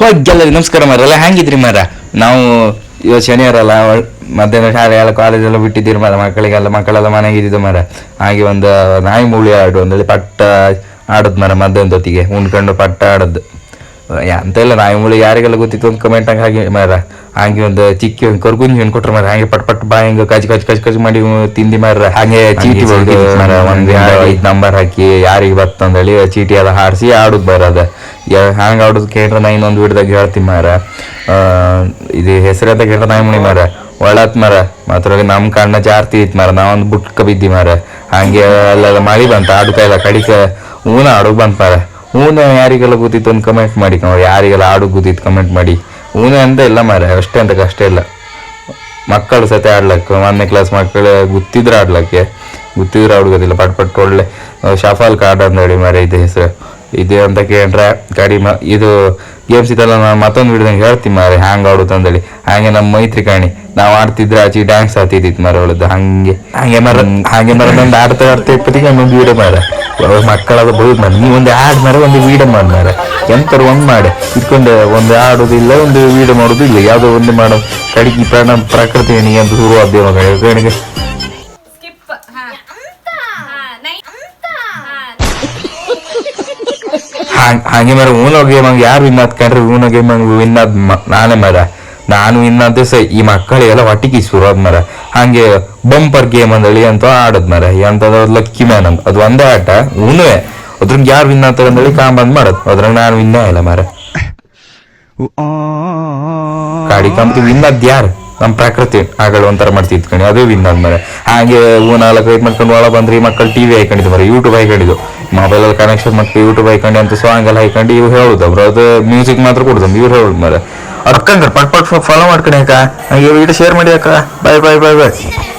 ಹೋಗ್ಗೆಲ್ಲರಿಗೆ ನಮಸ್ಕಾರ ಮಾರಲ್ಲ ಹ್ಯಾಂಗಿದ್ರಿ ಮಾರ ನಾವು ಇವತ್ತು ಶನಿವಾರ ಅಲ್ಲ ಮಧ್ಯಾಹ್ನ ಶಾಲೆ ಎಲ್ಲ ಕಾಲೇಜ್ ಎಲ್ಲ ಬಿಟ್ಟಿದ್ದೀರಿ ಮಾರ ಮಕ್ಕಳಿಗೆಲ್ಲ, ಮಕ್ಕಳೆಲ್ಲ ಮನೆಗೆ ಮಾರ ಹಾಗೆ ಒಂದು ನಾಯಿ ಮೂಳಿ ಆಡು ಅಂದೇಳಿ ಪಟ್ಟ ಆಡೋದು ಮರ ಮಧ್ಯಾಹ್ನದೊತ್ತಿಗೆ ಉಂಡ್ಕೊಂಡು ಪಟ್ಟ ಆಡದ್ದು ಎಂತ ಇಲ್ಲ ನಾಯಿ ಮುಳಿ ಯಾರಿಗೆಲ್ಲ ಗೊತ್ತಿತ್ತು ಒಂದು ಕಮೆಂಟ್ ಹಂಗೆ ಹಾಗೆ ಮಾರ ಹಂಗೆ ಒಂದು ಚಿಕ್ಕಿ ಒಂದು ಕರ್ಗುಂಜಿ ಒಂದು ಕೊಟ್ರ ಮಾರ ಹಾಗೆ ಪಟ್ ಪಟ್ ಬಾಯಿ ಹಿಂಗೆ ಕಚ್ ಕಚ್ ಕಚ್ ಕಚ್ ಮಾಡಿ ತಿಂದಿ ಮಾರ ಹಾಗೆ ಚೀಟಿ ಮಾರ ಒಂದು ಐದು ನಂಬರ್ ಹಾಕಿ ಯಾರಿಗೆ ಬರ್ತಂದೇಳಿ ಚೀಟಿ ಎಲ್ಲ ಹಾರಿಸಿ ಬರ ಬರೋದ ಹಂಗೆ ಆಡೋದು ಕೇಳ್ರೆ ನಾ ಇನ್ನೊಂದು ವಿಡ್ದಾಗ ಹೇಳ್ತೀನಿ ಮಾರ ಇದು ಹೆಸರು ಅಂತ ಕೇಳ್ರೆ ನಾಯಿ ಮುಳಿ ಮಾರ ಒಳತ್ ಮಾರ ಮಾತ್ರ ನಮ್ಮ ಕಣ್ಣ ಜಾಸ್ತಿ ಇತ್ತು ಮರ ನಾವೊಂದು ಬುಟ್ಕ ಬಿದ್ದಿ ಮಾರ ಹಂಗೆ ಅಲ್ಲೆಲ್ಲ ಮಳಿ ಬಂತ ಆಡು ಕೈಲ ಕಡಿಕ ಊನ ಆಡು ಬಂತ ಮಾರ ಊನ ಯಾರಿಗೆಲ್ಲ ಗೊತ್ತಿತ್ತು ಒಂದು ಕಮೆಂಟ್ ಮಾಡಿ ನೋಡಿ ಯಾರಿಗೆಲ್ಲ ಆಡು ಗೊತ್ತಿತ್ತು ಕಮೆಂಟ್ ಮಾಡಿ. ಊನ ಅಂತ ಇಲ್ಲ ಮಾರ ಅಷ್ಟೇ ಅಂತ ಕಷ್ಟ ಇಲ್ಲ. ಮಕ್ಕಳು ಸತೆ ಆಡ್ಲಕ್ಕೆ ಒಂದನೇ ಕ್ಲಾಸ್ ಮಕ್ಕಳು ಗೊತ್ತಿದ್ರೆ ಆಡ್ಲಕ್ಕೆ. ಗೊತ್ತಿದ್ರೆ ಆಡುಗೋದಿಲ್ಲ ಪಟ್ ಪಟ್ ಒಳ್ಳೆ ಶಫಾಲ್ ಕಾರ್ಡ್ ಅಂತ ಹೇಳಿ ಮಾರ ಇದು ಹೆಸರು. ಇದು ಅಂತ ಕೇಳ್ರೆ ಕಡಿಮೆ ಇದು ಗೇಮ್ಸ್ ಇದೆಲ್ಲ ನಾನು ಮತ್ತೊಂದು ವಿಡಿಯೋದಂಗೆ ಹೇಳ್ತೀನಿ ಮಾರೆ ಹ್ಯಾಂಗ್ ಆಡುದು ಅಂದೇಳಿ ಹಾಗೆ ನಮ್ಮ ಮೈತ್ರಿ ಕಾಣಿ ನಾವು ಆಡ್ತಿದ್ರೆ ಆಚೆ ಡ್ಯಾನ್ಸ್ ಆತಿದ್ದಿತ್ತು ಮರ ಅವಳದ್ದು ಹಂಗೆ. ಹಾಗೆ ಮರ ಹಾಗೆ ಮರ ನಂದು ಆಡ್ತಾ ಆಡ್ತಾ ಇಪ್ಪತ್ತಿಗೆ ಒಂದು ವಿಡಿಯೋ ಮಾರ ಮಕ್ಕಳದು ಬೈ ಮಾಡಿ ನೀವು ಒಂದು ಆಡ್ ಮಾರ ಒಂದು ವೀಡ ಮಾಡ್ಮಾರ ಎಂತರ ಒಂದು ಮಾಡಿ. ಇಟ್ಕೊಂಡು ಒಂದು ಆಡೋದಿಲ್ಲ ಒಂದು ವೀಡ ಮಾಡೋದು ಇಲ್ಲ ಯಾವುದೋ ಒಂದು ಮಾಡೋ. ಕಡಿಗೆ ಪ್ರಾಣ ಪ್ರಕೃತಿ ಏನಿಗೆ ಅಂತ ಶುರು ಆದ್ದೇವ ಕಡೆಗೆ ಸ್ಕಿಪ್ ಹಾ. ಹಾ ನೈ ಹಾಂಗ್- ಹಾಗೆ ಮರ. ಊನೋ ಗೇಮ್ ಹಂಗೆ ಯಾರು ವಿನ್ ಆದ್ಕೊಂಡ್ರೆ ಊನೋ ಗೇಮ್ ಹಂಗೆ ವಿನ್ ಆದ್ ನಾನೇ ಮರ. ನಾನು ಇನ್ನೊಂದು ದಿವಸ ಈ ಮಕ್ಕಳಿಗೆಲ್ಲ ಒಟ್ಟಿಗೆ ಶುರು ಆದ್ ಮರ ಹಂಗೆ ಬಂಪರ್ ಗೇಮ್ ಅಂದೇಳಿ ಅಂತ ಆಡದ್ ಮರ ಎಂತದ ಲಕ್ಕಿ ಮ್ಯಾನ್ ಅಂತ. ಅದು ಒಂದೇ ಆಟ ಊನುವೆ ಅದ್ರಂಗ್ ಯಾರು ವಿನ್ ಆಗ್ತಾರೆ ಅಂದೇಳಿ ಕಾಂಬಂದ್ ಮಾಡದ್ ಅದ್ರಾಗ ನಾನು ವಿನ್ನೇ ಇಲ್ಲ ಮರ ಗಾಡಿ ಕಂಪ್ನಿ ವಿನ್ ಅದ್ ಯಾರು? ನಮ್ಮ ಪ್ರಕೃತಿ. ಆಗಳು ಒಂಥರ ಮಾಡ್ತಿದ್ ಕಣಿ ಅದೇ ವಿನ್ ಆದ್ಮೇಲೆ ಹಾಗೆ ಹೂ ನಾಲ್ಕು ಐದು ಮಾಡ್ಕೊಂಡು ಒಳ ಬಂದ್ರಿ ಮಕ್ಕಳು ಟಿವಿ ಹಾಕೊಂಡಿದ್ದು ಮರ ಯೂಟ್ಯೂಬ್ ಹಾಕೊಂಡಿದ್ದು. ಮೊಬೈಲ್ ಅಲ್ಲಿ ಕನೆಕ್ಷನ್ ಮಾಡ್ಕೊಂಡು ಯೂಟ್ಯೂಬ್ ಹಾಕೊಂಡು ಅಂತ ಸಾಂಗ್ ಎಲ್ಲ ಹಾಕೊಂಡು ಇವ್ರು ಹೇಳುದು ಅವ್ರು ಅದು ಮ್ಯೂಸಿಕ್ ಮಾತ್ರ ಕೊಡುದು ಇವ್ರು ಹೇಳುದು ಮರ ಅಕ್ಕಂಗ ಪಟ್ ಪಟ್ ಫಾಲೋ ಮಾಡ್ಕೊಂಡು ಅಕ್ಕ. ವಿಡಿಯೋ ಶೇರ್ ಮಾಡಿ ಅಕ್ಕ. ಬಾಯ್ ಬಾಯ್ ಬಾಯ್ ಬಾಯ್